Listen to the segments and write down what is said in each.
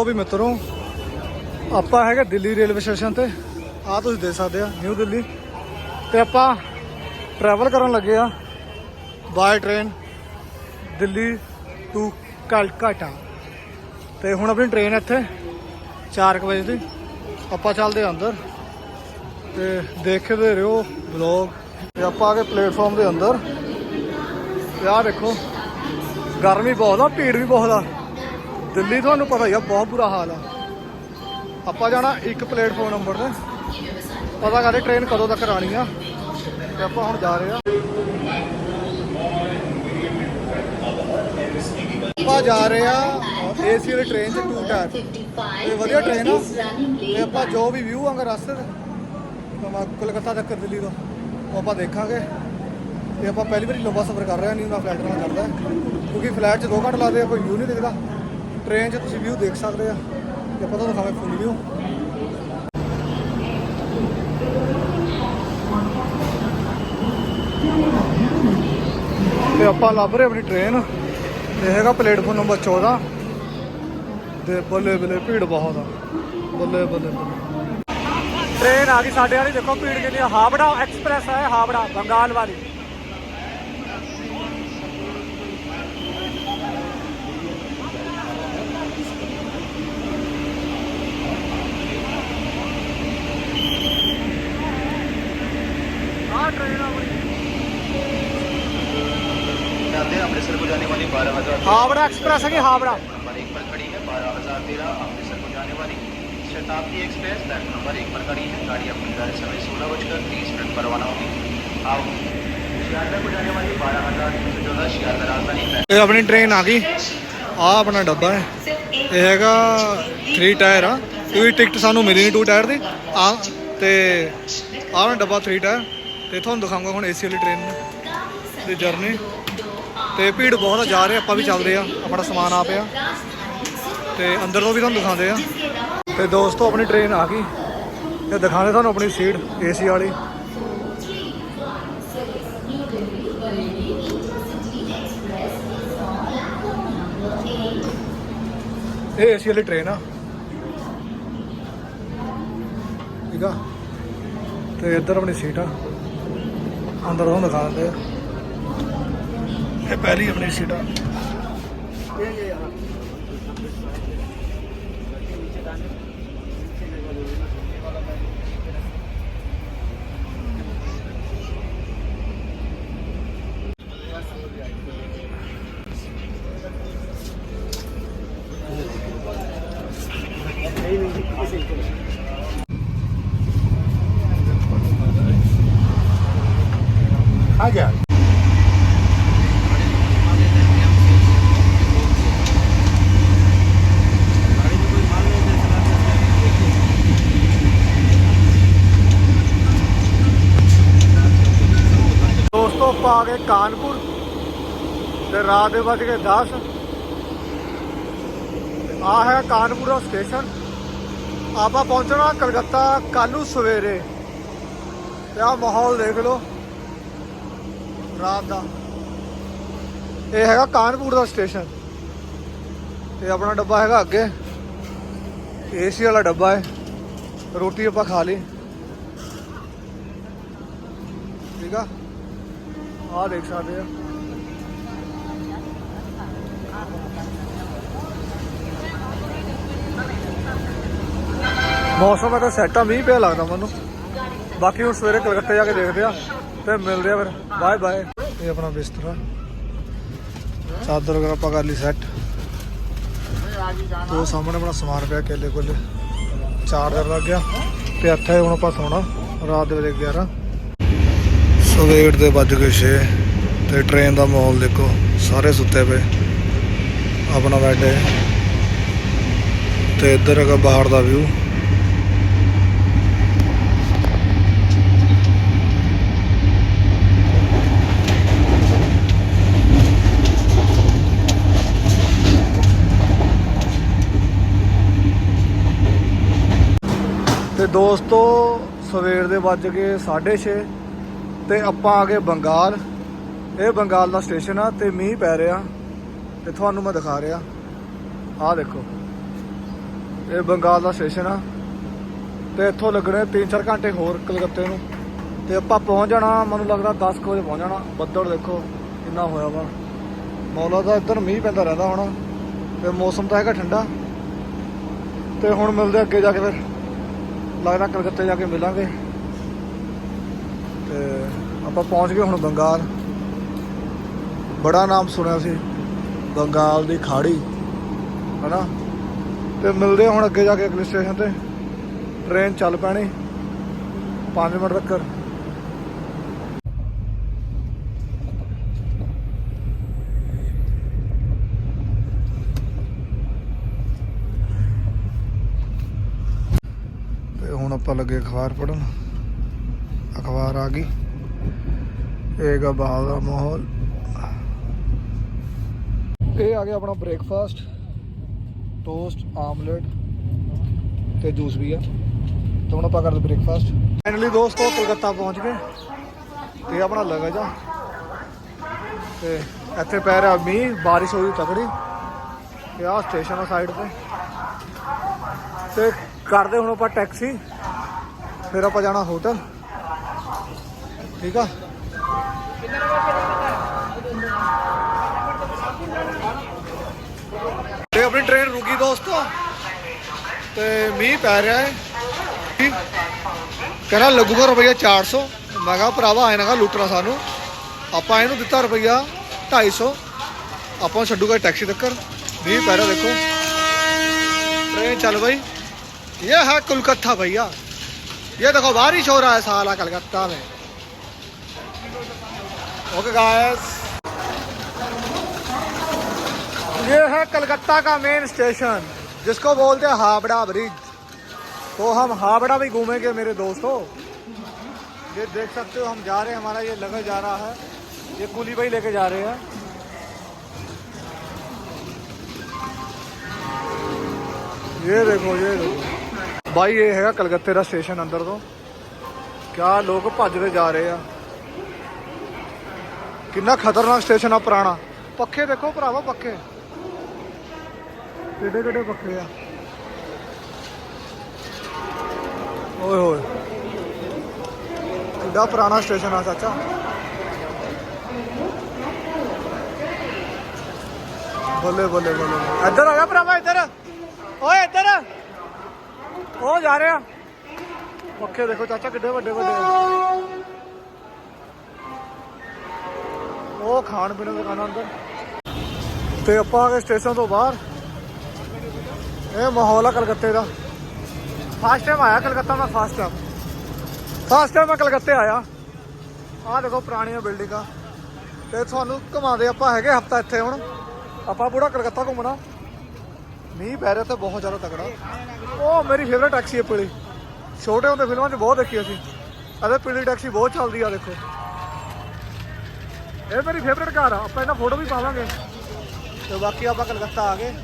ਉਹ ਵੀ ਮਿੱਤਰੋ, ਆਪਾਂ ਹੈਗੇ ਦਿੱਲੀ ਰੇਲਵੇ ਸਟੇਸ਼ਨ ਤੇ। ਆ ਤੁਸੀਂ ਦੇਖ ਸਕਦੇ ਆ, ਨਿਊ ਦਿੱਲੀ। ਤੇ ਆਪਾਂ ਟਰੈਵਲ ਕਰਨ ਲੱਗੇ ਆ by train Delhi to Calcutta. ਤੇ ਹੁਣ ਆਪਣੀ ਟ੍ਰੇਨ ਇੱਥੇ 4 ਵਜੇ ਦੀ। ਆਪਾਂ ਚੱਲਦੇ ਆ ਅੰਦਰ। ਤੇ ਦੇਖਦੇ ਰਹੋ ਵਲੌਗ ਤੇ ਆਪਾਂ ਆ ਗਏ ਪਲੇਟਫਾਰਮ ਦੇ ਅੰਦਰ। ਤੇ ਆਹ ਦੇਖੋ, ਗਰਮੀ ਬਹੁਤ ਆ, ਭੀੜ ਵੀ ਬਹੁਤ ਆ। ਦਿੱਲੀ ਤੁਹਾਨੂੰ ਪਤਾ ਹੀ ਆ, ਬਹੁਤ ਬੁਰਾ ਹਾਲ ਆ। ਆਪਾਂ ਜਾਣਾ ਇੱਕ ਪਲੇਟਫਾਰਮ ਨੰਬਰ ਤੇ। ਪਤਾ ਕਰਦੇ ਟ੍ਰੇਨ ਕਦੋਂ ਤੱਕ ਆਣੀ ਆ। ਤੇ ਆਪਾਂ ਹੁਣ ਜਾ ਰਹੇ ਆ। ਆਪਾਂ ਜਾ ਰਹੇ ਆ ਏਸੀ ਵਾਲੀ ਟ੍ਰੇਨ 'ਚ ਟੂ ਟਾਇਰ ਤੇ ਵਧੀਆ ਟ੍ਰੇਨ ਆ। ਤੇ ਆਪਾਂ ਜੋ ਵੀ ਵਿਊ ਆਂਗਾ ਰਸਤੇ ਤੇ ਕੋਲਕਾਤਾ ਤੱਕ ਦਿੱਲੀ ਦਾ ਉਹ ਆਪਾਂ ਦੇਖਾਂਗੇ। ਤੇ ਆਪਾਂ ਪਹਿਲੀ ਵਾਰੀ ਲੰਬਾ ਸਫ਼ਰ ਕਰ ਰਹੇ ਹਾਂ ਨਹੀਂ ਹੁੰਦਾ ਫਲਾਈਟ ਨਾਲ ਕਰਦਾ ਕਿਉਂਕਿ ਫਲਾਈਟ 'ਚ 2 ਘੰਟੇ ਲੱਗਦੇ ਆ, ਕੋਈ ਵਿਊ ਨਹੀਂ ਦਿਖਦਾ। ਟ੍ਰੇਨ 'ਚ ਤੁਸੀਂ ਵਿਊ ਦੇਖ ਸਕਦੇ ਆ ਤੇ ਪਤਾ ਦਿਖਾਵੇ ਫੁੱਲ ਵਿਊ ਤੇ ਆਪਾਂ ਲੱਭ ਰਹੇ ਆਪਣੀ ਟ੍ਰੇਨ ਇਹ ਹੈਗਾ ਪਲੇਟਫਾਰਮ ਨੰਬਰ 14 ਤੇ ਬੱਲੇ ਬੱਲੇ ਭੀੜ ਬਹੁਤ ਆ। ਬੱਲੇ ਬੱਲੇ ਟ੍ਰੇਨ ਆ ਗਈ ਸਾਡੇ ਵਾਲੀ, ਦੇਖੋ ਭੀੜ ਕਿੰਨੀ ਆ। ਹਾਵੜਾ ਐਕਸਪ੍ਰੈਸ ਆ ਹਾਵੜਾ, ਬੰਗਾਲ ਵਾਲੀ। वाली बारह हजार हावड़ा एक्सप्रेस है कि हावड़ा नंबर एक पर खड़ी है बारह हजार तेरह अमृतसर को जाने वाली शताब्दी एक्सप्रेस प्लेटफॉर्म नंबर एक पर खड़ी है गाड़ी अपनी निर्धारित समय सोलह बजकर तीस मिनट पर रवाना होगी आओ शियालदह को जाने वाली बारह हजार तीन सौ चौदह शियालदह राजधानी ਇਹ ਆਪਣੀ ਟ੍ਰੇਨ ਆ ਗਈ ਆ ਆਪਣਾ ਡੱਬਾ ਹੈ ਇਹ ਹੈਗਾ 3 ਟਾਇਰ ਆ ਕਿਉਂਕਿ ਟਿਕਟ ਸਾਨੂੰ ਮਿਲੀ ਨਹੀਂ 2 ਟਾਇਰ ਦੀ ਆ ਤੇ ਆਹ ਆਪਣਾ ਡੱਬਾ 3 ਟਾਇਰ ਤੇ ਤੁਹਾਨੂੰ ਦਿਖਾਉਂਗਾ ਹੁਣ ਏਸੀ ਵਾਲੀ ਟ੍ਰੇਨ ਦੀ ਜਰਨੀ ਤੇ ਭੀੜ ਬਹੁਤ ਆ, ਜਾ ਰਹੇ ਆਪਾਂ ਵੀ ਚੱਲ ਰਹੇ ਆ, ਆਪਣਾ ਸਮਾਨ ਆ। ਪਿਆ ਤੇ ਅੰਦਰ ਤੋਂ ਵੀ ਤੁਹਾਨੂੰ ਦਿਖਾਉਂਦੇ ਆ। ਤੇ ਦੋਸਤੋ, ਆਪਣੀ ਟ੍ਰੇਨ ਆ ਗਈ। ਤੇ ਦਿਖਾਉਂਦੇ ਤੁਹਾਨੂੰ ਆਪਣੀ ਸੀਟ ਏਸੀ ਵਾਲੀ। ਇਹ ਏਸੀ ਵਾਲੀ ਟ੍ਰੇਨ ਆ। ਠੀਕ ਆ? ਤੇ ਇੱਧਰ ਆਪਣੀ ਸੀਟ ਆ। ਅੰਦਰ ਉਹ ਦਿਖਾ ਦਿੰਦੇ ਆ। ये पहली अपनी सीटा। आ गया। ਆ ਗਏ ਕਾਨਪੁਰ ਤੇ ਰਾਤ ਦੇ ਵੱਜ ਗਏ 10 ਆ ਹੈ ਕਾਨਪੁਰ ਦਾ ਸਟੇਸ਼ਨ ਆਪਾਂ ਪਹੁੰਚਣਾ ਕਲਕੱਤਾ ਕੱਲ ਨੂੰ ਸਵੇਰੇ। ਤੇ ਆ ਮਾਹੌਲ ਦੇਖ ਲਓ। ਰਾਤ ਦਾ। ਇਹ ਹੈਗਾ ਕਾਨਪੁਰ ਦਾ ਸਟੇਸ਼ਨ ਤੇ ਆਪਣਾ ਡੱਬਾ ਹੈਗਾ ਅੱਗੇ। ਏਸੀ ਵਾਲਾ ਡੱਬਾ ਹੈ। ਰੋਟੀ ਆਪਾਂ ਖਾ ਲਈ। ਠੀਕ ਆ? ਆਹ ਦੇਖ ਸਕਦੇ ਆ। ਮੌਸਮ ਤਾਂ ਸੈੱਟ ਆ, ਮੀਂਹ ਪਿਆ ਲੱਗਦਾ ਮੈਨੂੰ। ਬਾਕੀ ਹੁਣ ਸਵੇਰੇ ਕਲਕੱਤੇ ਜਾ ਕੇ ਦੇਖਦੇ ਆ ਤੇ ਮਿਲਦੇ ਆ ਫਿਰ। ਬਾਏ ਬਾਏ ਇਹ ਆਪਣਾ ਬਿਸਤਰਾ। ਚਾਦਰ ਵਗੈਰਾ ਆਪਾਂ ਕਰ ਲਈ ਸੈੱਟ ਉਹ ਸਾਹਮਣੇ ਆਪਣਾ ਸਮਾਨ ਪਿਆ, ਕੇਲੇ ਕੋਲੇ। ਚਾਰਜਰ ਲੱਗ ਗਿਆ। ਤੇ ਇੱਥੇ ਹੁਣ ਆਪਾਂ ਸੌਣਾ, ਰਾਤ ਦੇ ਵਜੇ 11 ਸਵੇਰ ਦੇ ਵੱਜ ਗਏ 6 ਤੇ ਟ੍ਰੇਨ ਦਾ ਮਾਹੌਲ ਦੇਖੋ, ਸਾਰੇ ਸੁੱਤੇ ਪਏ। ਆਪਣਾ ਬੈਠੇ ਤੇ ਇੱਧਰ ਹੈਗਾ ਬਾਹਰ ਦਾ ਵਿਊ ਤੇ ਦੋਸਤੋ, ਸਵੇਰ ਦੇ ਵੱਜ ਗਏ 6:30 ਤੇ ਆਪਾਂ ਆ ਗਏ ਬੰਗਾਲ। ਇਹ ਬੰਗਾਲ ਦਾ ਸਟੇਸ਼ਨ ਆ ਤੇ ਮੀਂਹ ਪੈ ਰਿਹਾ ਤੇ ਤੁਹਾਨੂੰ ਮੈਂ ਦਿਖਾ ਰਿਹਾ। ਆਹ ਦੇਖੋ। ਇਹ ਬੰਗਾਲ ਦਾ ਸਟੇਸ਼ਨ ਆ ਤੇ ਇੱਥੋਂ ਲੱਗਣੇ 3-4 ਘੰਟੇ ਹੋਰ ਕਲਕੱਤੇ ਨੂੰ। ਤੇ ਆਪਾਂ ਪਹੁੰਚ ਜਾਣਾ, ਮੈਨੂੰ ਲੱਗਦਾ 10 ਕੁ ਵਜੇ ਪਹੁੰਚ ਜਾਣਾ। ਬੱਦਲ ਦੇਖੋ ਕਿੰਨਾ ਹੋਇਆ ਵਾ। ਮੌਲਾ ਦਾ ਇੱਧਰ ਮੀਂਹ ਪੈਂਦਾ ਰਹਿੰਦਾ ਹੁਣ। ਤੇ ਮੌਸਮ ਤਾਂ ਹੈਗਾ ਠੰਡਾ। ਤੇ ਹੁਣ ਮਿਲਦੇ ਅੱਗੇ ਜਾ ਕੇ ਫਿਰ। ਲੱਗਦਾ ਕਲਕੱਤੇ ਜਾ ਕੇ ਮਿਲਾਂਗੇ। ਆਪਾਂ ਪਹੁੰਚ ਗਏ ਹੁਣ ਬੰਗਾਲ। ਬੜਾ ਨਾਮ ਸੁਣਿਆ ਸੀ, ਬੰਗਾਲ ਦੀ ਖਾੜੀ, ਹਨਾ? ਤੇ ਮਿਲਦੇ ਹੁਣ ਅੱਗੇ ਜਾ ਕੇ ਅਗਲੇ ਸਟੇਸ਼ਨ ਤੇ। ਟ੍ਰੇਨ ਚੱਲ ਪੈਣੀ 5 ਮਿੰਟ ਤੱਕ ਤੇ ਹੁਣ ਆਪਾਂ ਲੱਗੇ ਅਖਬਾਰ ਪੜਨ ਅਖਬਾਰ ਆ ਗਈ। ਇਹ ਬਾਹਰ ਦਾ ਮਾਹੌਲ। ਇਹ ਆ ਗਿਆ ਆਪਣਾ ਬ੍ਰੇਕਫਾਸਟ ਟੋਸਟ ਆਮਲੇਟ ਤੇ ਜੂਸ ਵੀ ਆ। ਤੇ ਹੁਣ ਆਪਾਂ ਕਰਦੇ ਬ੍ਰੇਕਫਾਸਟ ਫਾਈਨਲੀ ਦੋਸਤੋ, ਕਲਕੱਤਾ ਪਹੁੰਚ ਗਏ। ਤੇ ਆਪਣਾ ਲਗੇਜ ਆ। ਤੇ ਇੱਥੇ ਪੈ ਰਿਹਾ ਮੀਂਹ, ਬਾਰਿਸ਼ ਹੋਈ ਤਕੜੀ। ਤੇ ਆਹ ਸਟੇਸ਼ਨ ਆ ਸਾਈਡ ਤੇ। ਤੇ ਕਰਦੇ ਹੁਣ ਆਪਾਂ ਟੈਕਸੀ ਫਿਰ ਆਪਾਂ ਜਾਣਾ ਹੋਟਲ ਠੀਕ ਆ ਤੇ ਆਪਣੀ ਟ੍ਰੇਨ ਰੁਕੀ ਦੋਸਤੋ ਤੇ ਮੀਂਹ ਪੈ ਰਿਹਾ ਹੈ ਠੀਕ। ਕਹਿੰਦਾ ਲੱਗੂਗਾ ਰੁਪਈਆ 400 ਮੈਂ ਕਿਹਾ ਭਰਾਵਾ ਆਏ ਨਾ ਕਹਾ ਲੁੱਟਣਾ ਸਾਨੂੰ ਆਪਾਂ ਇਹਨੂੰ ਦਿੱਤਾ ਰੁਪਈਆ 250 ਆਪਾਂ ਛੱਡੂਗਾ ਟੈਕਸੀ ਤੱਕ ਮੀਂਹ ਪੈ ਰਿਹਾ ਦੇਖੋ ट्रेन चल भाई ये है कोलकाता भैया ये देखो बारिश हो रहा है साला कलकत्ता में ओके गाइस ये है कलकत्ता का मेन स्टेशन जिसको बोलते हैं हावड़ा ब्रिज तो हम हावड़ा भी घूमेंगे, मेरे दोस्तों. ये देख सकते हो, हम जा रहे हैं, हमारा ये लगा जा रहा है. ये कुली भाई लेके जा रहे हैं. ये देखो ये देखो. भाई, ये है कलकत्ते का स्टेशन अंदर तो. क्या लोग भजते जा रहे हैं. ਕਿੰਨਾ ਖਤਰਨਾਕ ਸਟੇਸ਼ਨ ਆ ਪੁਰਾਣਾ। ਪੱਖੇ ਦੇਖੋ ਭਰਾਵਾ ਪੱਖੇ। ਕਿੱਡੇ ਕਿੱਡੇ ਪੱਖੇ ਆ। ਓਏ ਹੋਏ। ਕਿੱਡਾ ਪੁਰਾਣਾ ਸਟੇਸ਼ਨ ਆ ਚਾਚਾ ਬੱਲੇ ਬੱਲੇ ਬੱਲੇ। ਇੱਧਰ ਆ ਜਾ ਭਰਾਵਾ ਇੱਧਰ। ਓਏ ਇੱਧਰ। ਉਹ ਜਾ ਰਿਹਾ। ਪੱਖੇ ਦੇਖੋ ਚਾਚਾ ਕਿੱਡੇ ਵੱਡੇ ਵੱਡੇ ਉਹ ਖਾਣ ਪੀਣ ਦੀ ਦੁਕਾਨਾਂ ਅੰਦਰ। ਤੇ ਆਪਾਂ ਆ ਗਏ ਸਟੇਸ਼ਨ ਤੋਂ ਬਾਹਰ। ਇਹ ਮਾਹੌਲ ਆ ਕਲਕੱਤੇ ਦਾ। ਫਸਟ ਟਾਈਮ ਆਇਆ ਕਲਕੱਤਾ ਮੈਂ ਫਸਟ ਟਾਈਮ ਫਸਟ ਟਾਈਮ ਮੈਂ ਕਲਕੱਤੇ ਆਇਆ। ਆਹ ਦੇਖੋ ਪੁਰਾਣੀਆਂ ਬਿਲਡਿੰਗਾਂ ਤੇ ਤੁਹਾਨੂੰ ਘੁਮਾਉਂਦੇ ਆਪਾਂ ਹੈਗੇ ਹਫਤਾ ਇੱਥੇ ਹੁਣ। ਆਪਾਂ ਪੂਰਾ ਕਲਕੱਤਾ ਘੁੰਮਣਾ। ਮੀਂਹ ਪੈ ਰਿਹਾ ਤੇ ਬਹੁਤ ਜ਼ਿਆਦਾ ਤਕੜਾ। ਉਹ ਮੇਰੀ ਫੇਵਰੇਟ ਟੈਕਸੀ ਹੈ ਪੀਲੀ। ਛੋਟੇ ਹੁੰਦੇ ਫਿਲਮਾਂ 'ਚ ਬਹੁਤ ਦੇਖੀ ਅਸੀਂ। ਅਰੇ ਪੀਲੀ ਟੈਕਸੀ ਬਹੁਤ ਚੱਲਦੀ ਆ ਦੇਖੋ। ਇਹ ਮੇਰੀ ਫੇਵਰਟ ਕਾਰ ਆ, ਆਪਾਂ ਇਹਨਾਂ ਫੋਟੋ ਵੀ ਪਾਵਾਂਗੇ। ਤੇ ਬਾਕੀ ਆਪਾਂ ਕਲਕੱਤਾ ਆ ਗਏ।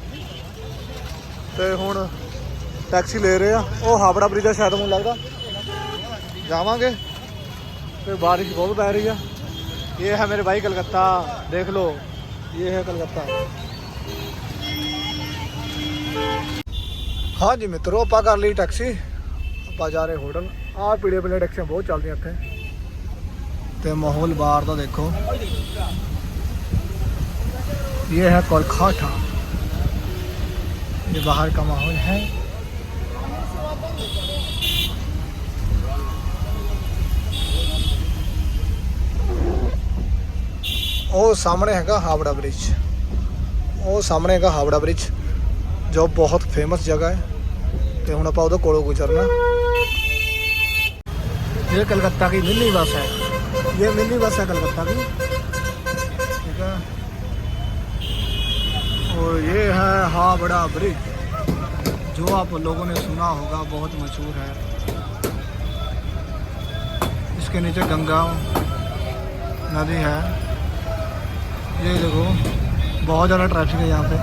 ਤੇ ਹੁਣ ਟੈਕਸੀ ਲੈ ਰਹੇ ਆ। ਉਹ ਹਾਵੜਾ ਬ੍ਰਿਜ ਆ, ਸ਼ਾਇਦ ਮੈਨੂੰ ਲੱਗਦਾ। ਜਾਵਾਂਗੇ। ਤੇ ਬਾਰਿਸ਼ ਬਹੁਤ ਪੈ ਰਹੀ ਆ। ਇਹ ਹੈ ਮੇਰੇ ਭਾਈ ਕਲਕੱਤਾ, ਦੇਖ ਲਓ। ਇਹ ਹੈ ਕਲਕੱਤਾ। ਹਾਂਜੀ ਮਿੱਤਰੋ, ਆਪਾਂ ਕਰ ਲਈ ਟੈਕਸੀ ਆਪਾਂ ਜਾ ਰਹੇ ਹੋਟਲ। ਆਹ ਪੀੜੇ ਪੀੜੇ ਟੈਕਸੀਆਂ ਬਹੁਤ ਚੱਲਦੀਆਂ ਇੱਥੇ। ਤੇ ਮਾਹੌਲ ਬਾਹਰ ਦਾ ਦੇਖੋ ये है कोलकाता ये बाहर का माहौल है ਉਹ ਸਾਹਮਣੇ ਹੈਗਾ ਹਾਵੜਾ ਬ੍ਰਿਜ ਉਹ ਸਾਹਮਣੇ ਹੈਗਾ ਹਾਵੜਾ ਬ੍ਰਿਜ ਜੋ ਬਹੁਤ ਫੇਮਸ ਜਗ੍ਹਾ ਹੈ ਤੇ ਹੁਣ ਆਪਾਂ ਉਹਦੇ ਕੋਲੋਂ ਗੁਜ਼ਰਨਾ ਇਹ ਕਲਕੱਤਾ ਦੀ ਮਿੰਨੀ ਬੱਸ ਹੈ ये मिनी बस है कलकत्ता की। ठीक है। और ये है हावड़ा ब्रिज। जो आप लोगों ने सुना होगा, बहुत मशहूर है। इसके नीचे गंगा नदी है। ये देखो, बहुत ज़्यादा ट्रैफ़िक है यहाँ पे।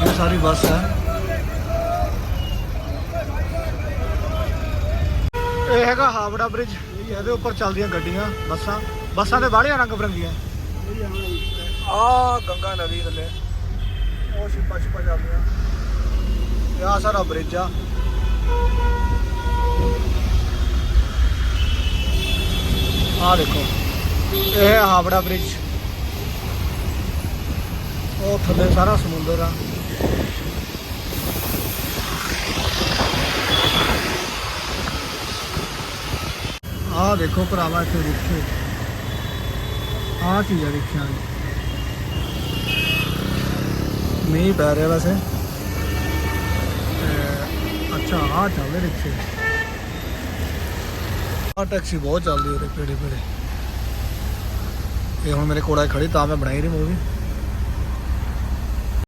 ये सारी बस है। ये हैगा हावड़ा ब्रिज। ਇਹਦੇ ਉੱਪਰ ਚੱਲਦੀਆਂ ਗੱਡੀਆਂ, ਬੱਸਾਂ। ਬੱਸਾਂ ਦੇ ਬਾਹਲੀਆਂ ਰੰਗ ਬਰੰਗੀਆਂ। ਆ ਗੰਗਾ ਨਦੀ ਥੱਲੇ। ਉਹ ਸ਼ਿਪਾ ਸ਼ਿਪਾ ਚੱਲਦੀਆਂ ਆ ਸਾਰਾ ਬ੍ਰਿਜ ਆ। ਆ ਦੇਖੋ, ਇਹ ਹਾਵੜਾ ਬ੍ਰਿਜ ਉਹ ਥੱਲੇ ਸਾਰਾ ਸਮੁੰਦਰ ਆ। ਆ ਦੇਖੋ ਭਰਾਵਾ ਇੱਥੇ ਰਿਕਸ਼ੇ ਆ ਚੀਜ਼ਾਂ ਰਿਕਸ਼ਿਆਂ ਦੀ ਮੀਂਹ ਪੈ ਰਿਹਾ ਵੈਸੇ। ਅੱਛਾ ਆ ਚੱਲਦੇ ਰਿਕਸ਼ੇ ਆਹ ਟੈਕਸੀ ਬਹੁਤ ਚੱਲਦੀ ਉਹਦੇ ਪੇੜੇ ਪੇੜੇ ਇਹ ਹੁਣ ਮੇਰੇ ਕੋਲ ਖੜੀ, ਤਾਂ ਮੈਂ ਬਣਾਈ ਰਹੀ ਮੂਵੀ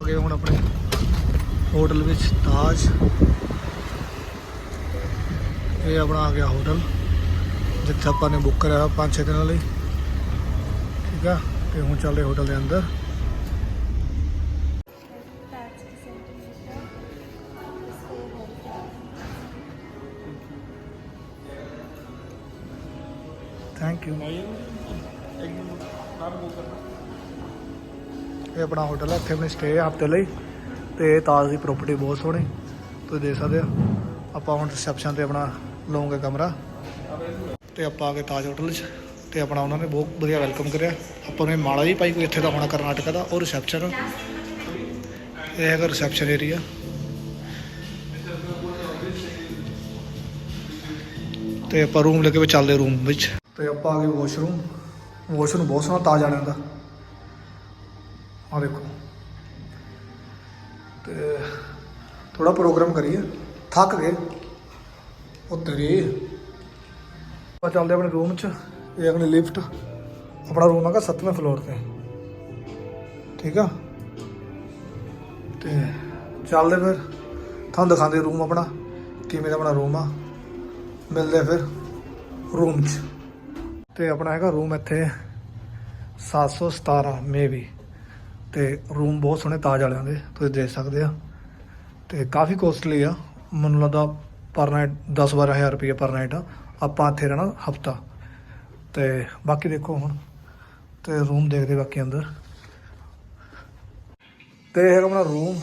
ਗਏ ਹੁਣ ਆਪਣੇ ਹੋਟਲ ਵਿੱਚ ਤਾਜ। ਇਹ ਆਪਣਾ ਆ ਗਿਆ ਹੋਟਲ ਜਿੱਥੇ ਆਪਾਂ ਨੇ ਬੁੱਕ ਕਰਿਆ 5-6 ਦਿਨਾਂ ਲਈ। ਠੀਕ ਆ? ਤੇ ਹੁਣ ਚੱਲਦੇ ਹੋਟਲ ਦੇ ਅੰਦਰ। ਥੈਂਕ ਯੂ ਇਹ ਆਪਣਾ ਹੋਟਲ ਹੈ ਇੱਥੇ ਆਪਣੀ ਸਟੇ ਹਫ਼ਤੇ ਲਈ। ਤੇ ਤਾਜ ਦੀ ਪ੍ਰਾਪਰਟੀ ਬਹੁਤ ਸੋਹਣੀ। ਤੁਸੀਂ ਦੇਖ ਸਕਦੇ ਹੋ ਆਪਾਂ ਹੁਣ ਰਿਸੈਪਸ਼ਨ ਤੇ ਆਪਣਾ ਲਵਾਂਗੇ ਕਮਰਾ। ਤੇ ਆਪਾਂ ਆ ਗਏ ਤਾਜ ਹੋਟਲ 'ਚ ਤੇ ਆਪਣਾ ਉਹਨਾਂ ਨੇ ਬਹੁਤ ਵਧੀਆ ਵੈਲਕਮ ਕਰਿਆ। ਆਪਾਂ ਨੇ ਮਾਲਾ ਵੀ ਪਾਈ ਕੋਈ ਇੱਥੇ ਦਾ ਹੋਣਾ ਕਰਨਾਟਕਾ ਦਾ, ਉਹ ਰਿਸੈਪਸ਼ਨ ਇਹ ਹੈਗਾ ਰਿਸੈਪਸ਼ਨ ਏਰੀਆ ਤੇ ਆਪਾਂ ਰੂਮ ਲੈ ਕੇ ਵੀ ਚੱਲਦੇ ਰੂਮ ਵਿੱਚ। ਤੇ ਆਪਾਂ ਆ ਗਏ ਵਾਸ਼ਰੂਮ ਵਾਸ਼ਰੂਮ ਬਹੁਤ ਸੋਹਣਾ ਤਾਜ ਆਣਿਆਂ ਦਾ। ਆ ਦੇਖੋ। ਤੇ ਥੋੜਾ ਪ੍ਰੋਗਰਾਮ ਕਰੀਏ। ਥੱਕ ਗਏ। ਉਹ ਤੇਰੀ ਆਪਾਂ ਚੱਲਦੇ ਆਪਣੇ ਰੂਮ 'ਚ, ਇਹ ਆਪਣੀ ਲਿਫਟ ਆਪਣਾ ਰੂਮ ਹੈਗਾ 7ਵੇਂ ਫਲੋਰ ਤੇ। ਠੀਕ ਆ? ਤੇ ਚੱਲਦੇ ਫਿਰ, ਤੁਹਾਨੂੰ ਦਿਖਾਉਂਦੇ ਰੂਮ ਆਪਣਾ, ਕਿਵੇਂ ਦਾ ਆਪਣਾ ਰੂਮ ਆ। ਮਿਲਦੇ ਫਿਰ ਰੂਮ 'ਚ। ਤੇ ਆਪਣਾ ਹੈਗਾ ਰੂਮ ਇੱਥੇ 717 ਮੇਬੀ ਤੇ ਰੂਮ ਬਹੁਤ ਸੋਹਣੇ ਤਾਜ ਵਾਲਿਆਂ ਦੇ, ਤੁਸੀਂ ਦੇਖ ਸਕਦੇ ਆ। ਤੇ ਕਾਫੀ ਕੋਸਟਲੀ ਆ। ਮੈਨੂੰ ਲੱਗਦਾ ਪਰ ਨਾਈਟ 10 12000 ਰੁਪਏ ਪਰ ਨਾਈਟ ਆ। ਆਪਾਂ ਇੱਥੇ ਰਹਿਣਾ ਹਫਤਾ। ਤੇ ਬਾਕੀ ਦੇਖੋ ਹੁਣ, ਤੇ ਰੂਮ ਦੇਖਦੇ ਬਾਕੀ ਅੰਦਰ। ਤੇ ਇਹ ਹੈਗਾ ਆਪਣਾ ਰੂਮ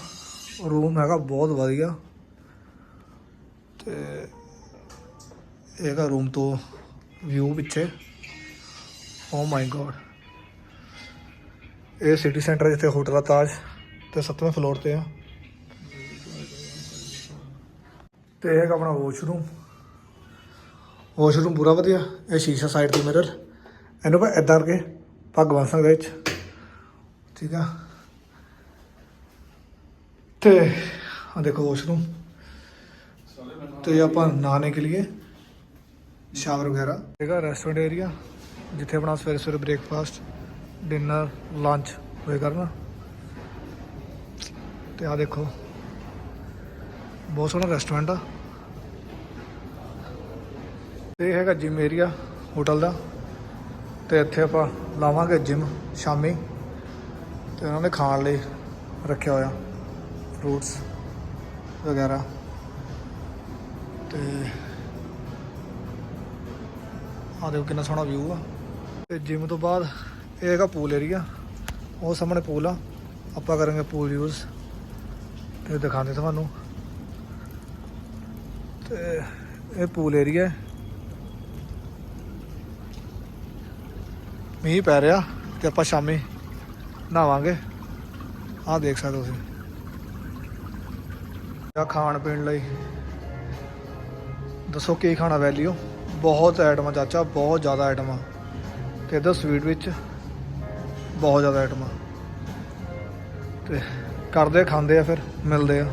ਰੂਮ ਹੈਗਾ ਬਹੁਤ ਵਧੀਆ। ਤੇ ਇਹ ਹੈਗਾ ਰੂਮ ਤੋਂ ਵਿਊ ਪਿੱਛੇ। ਓ ਮਾਈ ਗॉड ਇਹ ਸਿਟੀ ਸੈਂਟਰ ਜਿੱਥੇ ਹੋਟਲ ਆ ਤਾਜ, ਤੇ 7ਵੇਂ ਫਲੋਰ ਤੇ ਆ। ਤੇ ਇਹ ਹੈਗਾ ਆਪਣਾ ਵਾਸ਼ਰੂਮ ਵਾਸ਼ਰੂਮ ਪੂਰਾ ਵਧੀਆ, ਇਹ ਸ਼ੀਸ਼ਾ ਸਾਈਡ ਤੇ ਮਿਰਰ ਇਹਨੂੰ ਪਰ ਇਦਾਂ ਕਰਕੇ ਪੱਗ ਬੰਨ ਸਕਦੇ ਵਿੱਚ, ਠੀਕ ਆ? ਤੇ ਆ ਦੇਖੋ ਵਾਸ਼ਰੂਮ ਤੇ ਆਪਾਂ ਨਹਾਣੇ ਕੇ ਲਈ ਸ਼ਾਵਰ ਵਗੈਰਾ। ਹੈਗਾ ਰੈਸਟੋਰੈਂਟ ਏਰੀਆ ਜਿੱਥੇ ਆਪਣਾ ਸਵੇਰੇ ਸਵੇਰੇ ਬ੍ਰੇਕਫਾਸਟ ਡਿਨਰ ਲੰਚ ਹੋਏ ਕਰਨਾ। ਤੇ ਆ ਦੇਖੋ, ਬਹੁਤ ਸੋਹਣਾ ਰੈਸਟੋਰੈਂਟ ਆ। ਇਹ ਹੈਗਾ ਜਿਮ ਏਰੀਆ ਹੋਟਲ ਦਾ। ਤੇ ਇੱਥੇ ਆਪਾਂ ਲਾਵਾਂਗੇ ਜਿਮ ਸ਼ਾਮੀ। ਤੇ ਉਹਨਾਂ ਨੇ ਖਾਣ ਲਈ ਰੱਖਿਆ ਹੋਇਆ ਫਰੂਟਸ ਵਗੈਰਾ। ਤੇ ਆ ਦੇਖੋ ਕਿੰਨਾ ਸੋਹਣਾ ਵਿਊ ਆ। ਤੇ ਜਿਮ ਤੋਂ ਬਾਅਦ ਇਹ ਹੈਗਾ ਪੂਲ ਏਰੀਆ ਉਹ ਸਾਹਮਣੇ ਪੂਲ ਆ। ਆਪਾਂ ਕਰਾਂਗੇ ਪੂਲ ਯੂਜ਼ ਤੇ ਦਿਖਾਉਂਦੇ ਤੁਹਾਨੂੰ। ਤੇ ਇਹ ਪੂਲ ਏਰੀਆ ਮੀਂਹ ਪੈ ਰਿਹਾ ਤੇ ਆਪਾਂ ਸ਼ਾਮੀ ਨਹਾਵਾਂਗੇ। ਆਹ ਦੇਖ ਸਕਦੇ ਹੋ ਤੁਸੀਂ। ਆ ਖਾਣ ਪੀਣ ਲਈ। ਦੱਸੋ ਕੀ ਖਾਣਾ ਵੈਲਿਊ ਬਹੁਤ ਆਈਟਮਾਂ ਚਾਚਾ, ਬਹੁਤ ਜ਼ਿਆਦਾ ਆਈਟਮਾਂ ਤੇ ਇਧਰ ਸਵੀਟ ਵਿੱਚ ਬਹੁਤ ਜ਼ਿਆਦਾ ਆਈਟਮਾਂ ਤੇ ਕਰਦੇ ਖਾਂਦੇ ਆ ਫਿਰ, ਮਿਲਦੇ ਆ।